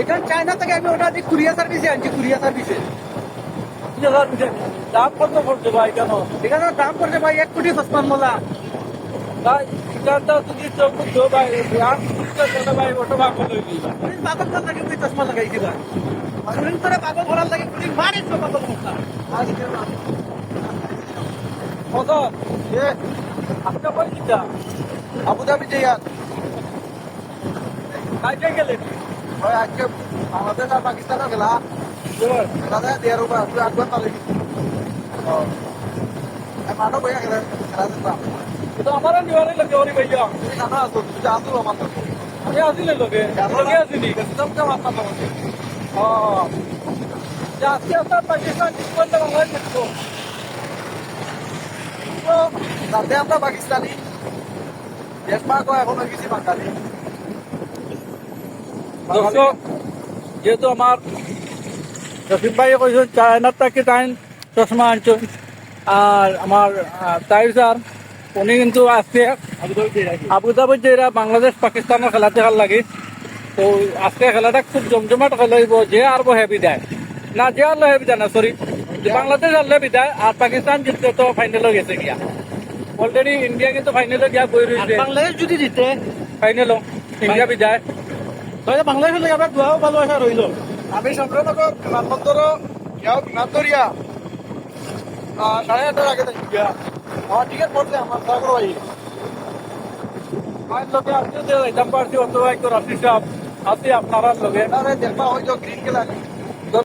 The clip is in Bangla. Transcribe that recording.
এখানে চায়না থেকে আমি ওটা দিয়ে কুরিয়ার সার্ভিসে আনছি কুরিয়ার সার্ভিসে দাম কত পড়ছে ভাই কেন এখানে দাম পড়ছে ভাই, এক কোটি সস্তান মোলা। ভাই এখানটা যদি চৌকুট ভাই কোটি ভাই ওটা ভাগ করে দিই পাগল করার লাগে তুই চশমা লাগাইছি ভাই পুলিশ তোরে পাগল করার লাগে, পুলিশ মারে পাগল করতা কত আপনি কই দিতা? আবুধাবি যে ইয়ার কাজে গেলেন ওই আজকে বাংলাদেশ আর পাকিস্তানের খেলা। দাদা দেড় উপর তুই একবার পালে মানব গেলে খেলা দিতাম তো আমারও নিবারে লাগে ওরে ভাইয়া তুই জানা আছো তুই যা আসলো আমার আমি আসিলে লগে। লগে আসিনি সিস্টেম কে মাথা পাবো ও যে আজকে আপনার পাকিস্তান বাংলাদেশ আমরা পাকিস্তানি। দেশ এখন হয়ে গেছি বাঙালি দর্শক যেহেতু আমার রফিক ভাই কইছেন চায়নার থেকে টাইম চশমা আনছেন। আর আমার তাই স্যার উনি কিন্তু আজকে আবুধাবি যেরা বাংলাদেশ পাকিস্তানের খেলা দেখার লাগে। তো আজকে খেলাটা খুব জমজমাট খেলাইব যে আর হেভি দেয় না যে আল্লাহ হেভি দেয় না সরি বাংলাদেশ আল্লাহ বিদায় আর পাকিস্তান জিততে তো ফাইনালও গেছে গিয়া। অলরেডি ইন্ডিয়া কিন্তু ফাইনালে গিয়া বই রয়েছে বাংলাদেশ যদি জিতে ফাইনালও ইন্ডিয়া বিদায়। বাংলাদেশের লাগে আবার দোয়াও ভালোবাসা রইল আমি চন্দ্রনগর বিমানবন্দর ইয়াও বিমান দরিয়া সাড়ে আটটার আগে থাকি গিয়া আমার টিকিট পড়ছে আমার সাগর ভাই আমার লোকে আপনি যাইতাম পারছি অথবা একটু রাত্রি সাহেব আছি আপনারা লোকে দেখবা হয়তো গ্রিন খেলা।